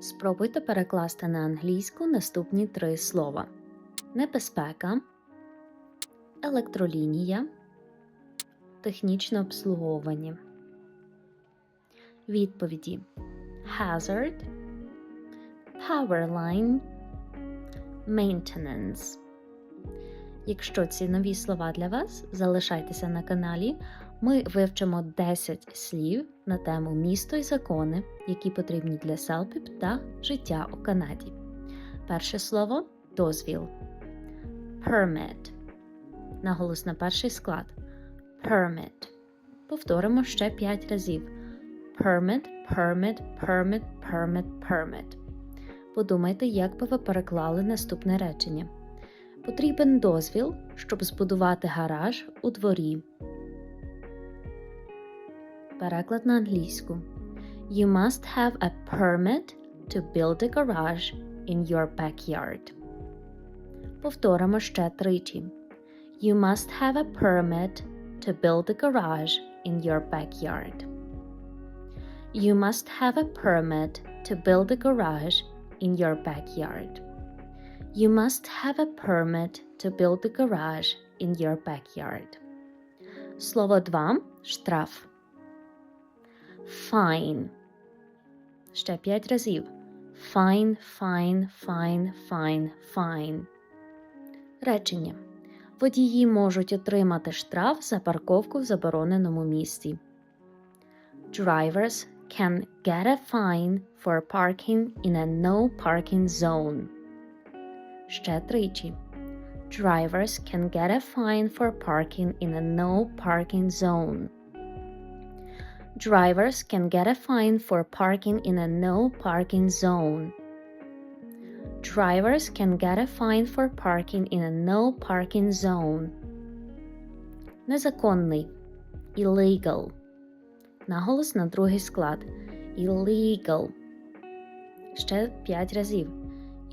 Спробуйте перекласти на англійську наступні три слова: небезпека, електролінія, технічне обслуговування. Відповіді: hazard, power line, maintenance. Якщо ці нові слова для вас, залишайтеся на каналі. Ми вивчимо 10 слів на тему місто і закони, які потрібні для селпіп та життя у Канаді. Перше слово дозвіл. Permit. Наголос на перший склад. Permit. Повторимо ще 5 разів. Permit, permit, permit, permit, permit. Подумайте, як би ви переклали наступне речення. Потрібен дозвіл, щоб збудувати гараж у дворі. Переклад на англійську. You must have a permit to build a garage in your backyard. Повторимо ще тричі. You must have a permit to build a garage in your backyard. You must have a permit to build a garage in your backyard. You must have a permit to build a garage in your backyard. Слово 2 штраф. Fine. Ще п'ять разів. Fine, fine, fine, fine, fine. Речення. Водії можуть отримати штраф за парковку в забороненому місці. Drivers can get a fine for parking in a no parking zone. Ще тричі. Drivers can get a fine for parking in a no parking zone. Drivers can get a fine for parking in a no parking zone. Drivers can get a fine for parking in a no parking zone. Незаконний. Illegal. Наголос на другий склад. Illegal. Ще п'ять разів.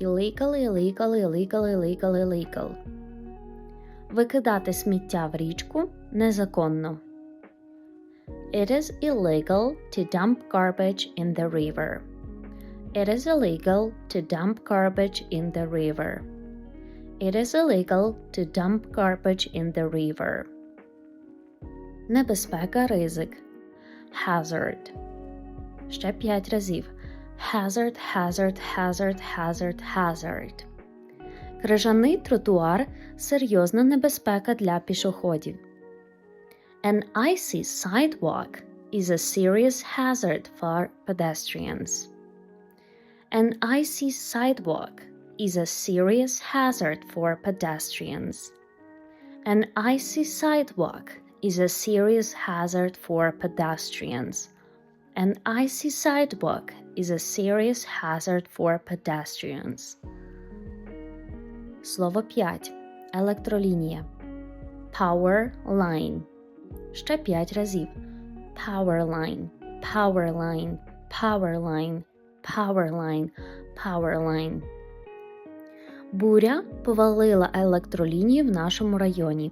Illegal, illegal, illegal, illegal, illegal. Викидати сміття в річку незаконно. It is illegal to dump garbage in the river. It is illegal to dump garbage in the river. It is illegal to dump garbage in the river. Небезпека, ризик. Hazard. Ще п'ять разів. Hazard, hazard, hazard, hazard, hazard. Крижаний тротуар серйозна небезпека для пішоходів. An icy sidewalk is a serious hazard for pedestrians. An icy sidewalk is a serious hazard for pedestrians. An icy sidewalk is a serious hazard for pedestrians. An icy sidewalk is a serious hazard for pedestrians. Слово 5. Електролінія. Power line. Ще 5 разів. Power line, power line, power line, power line, power line. Буря повалила електролінію в нашому районі.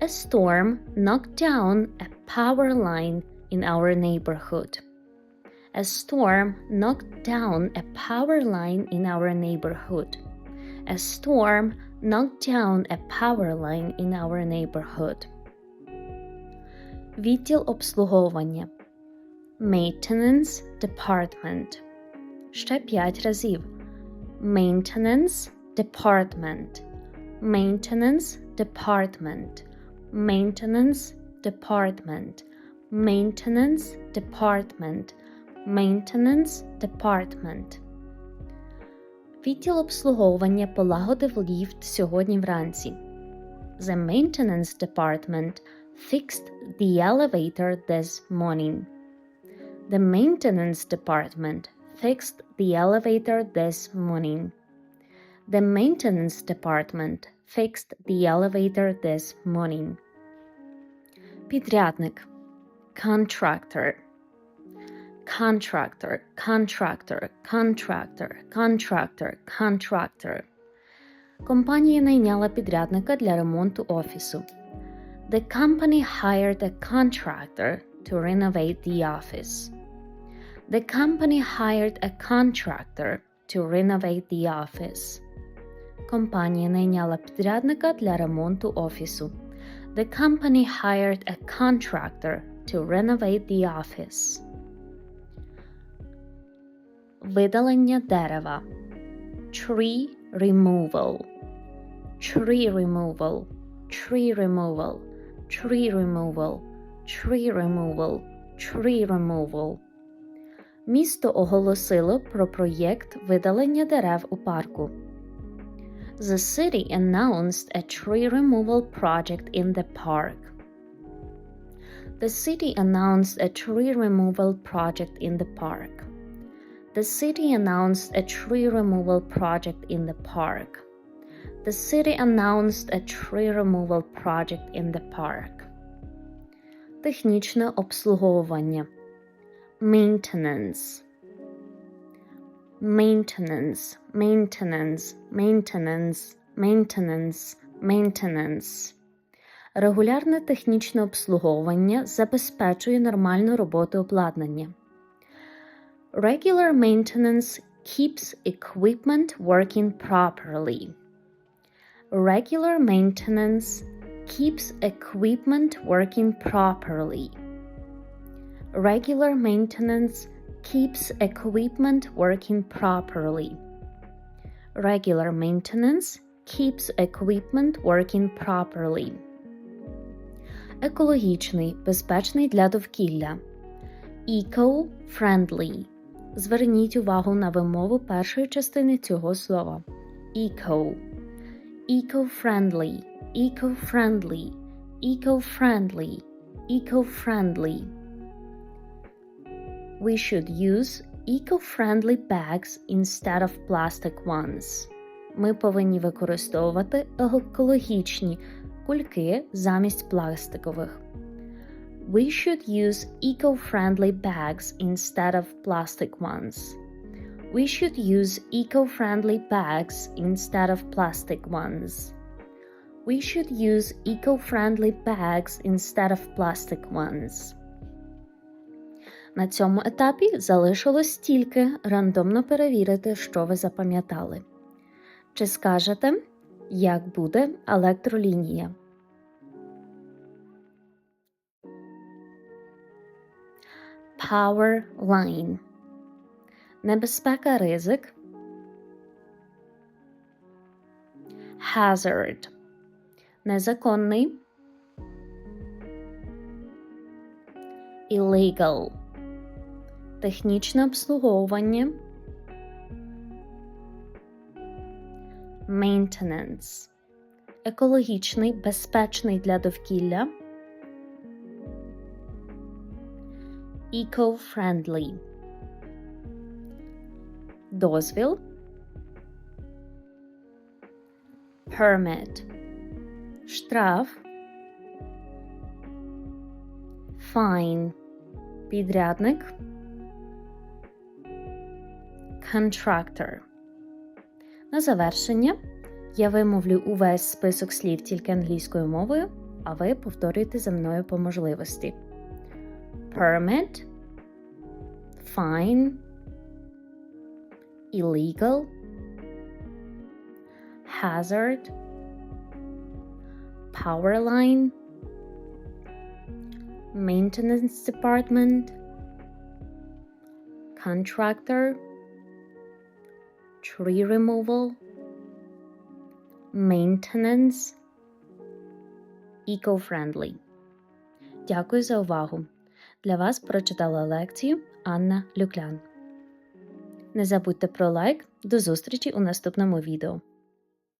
A storm knocked down a power line in our neighborhood. A storm knocked down a power line in our neighborhood. A storm knocked down a power line in our neighborhood. Відділ обслуговування. Maintenance Department. Ще п'ять разів. Maintenance Department. Maintenance Department. Maintenance Department. Maintenance Department. Maintenance Department. Відділ обслуговування полагодив ліфт сьогодні вранці. The Maintenance Department fixed the elevator this morning. The maintenance department fixed the elevator this morning. The maintenance department fixed the elevator this morning. Підрядник contractor contractor contractor contractor contractor contractor Компанія найняла підрядника для ремонту офісу. The company hired a contractor to renovate the office. The company hired a contractor to renovate the office. Компанія найняла підрядника для ремонту офісу. The company hired a contractor to renovate the office. Видалення дерева. Tree removal. Tree removal. Tree removal. Tree removal. Tree removal. Tree removal. Місто оголосило про проєкт видалення дерев у парку. The city announced a tree removal project in the park. The city announced a tree removal project in the park. The city announced a tree removal project in the park. The city announced a tree removal project in the park. Технічне обслуговування. Maintenance. Maintenance, maintenance, maintenance, maintenance, maintenance. Регулярне технічне обслуговування забезпечує нормальну роботу обладнання. Regular maintenance keeps equipment working properly. Regular maintenance keeps equipment working properly. Regular maintenance keeps equipment working properly. Regular maintenance keeps equipment working properly. Екологічний, безпечний для довкілля. Eco-friendly. Зверніть увагу на вимову першої частини цього слова. Eco. Eco-friendly. Eco-friendly. Eco-friendly. Eco-friendly. We should use eco-friendly bags instead of plastic ones. Ми повинні використовувати екологічні кульки замість пластикових. We should use eco-friendly bags instead of plastic ones. We should use eco-friendly bags instead of plastic ones. We should use eco-friendly bags instead of plastic ones. На цьому етапі залишилось тільки рандомно перевірити, що ви запам'ятали. Чи скажете, як буде електролінія? Power line. Небезпека ризик. Hazard. Незаконний. Illegal. Технічне обслуговування. Maintenance. Екологічний, безпечний для довкілля. Eco-friendly. Дозвіл. Permit. Штраф. Fine. Підрядник. Contractor. На завершення я вимовлю увесь список слів тільки англійською мовою, а ви повторюйте за мною по можливості. Permit, fine, illegal, hazard, power line, maintenance department, contractor, tree removal, maintenance, eco-friendly. Дякую за увагу. Для вас прочитала лекцію Анна Люклян. Не забудьте про лайк. До зустрічі у наступному відео.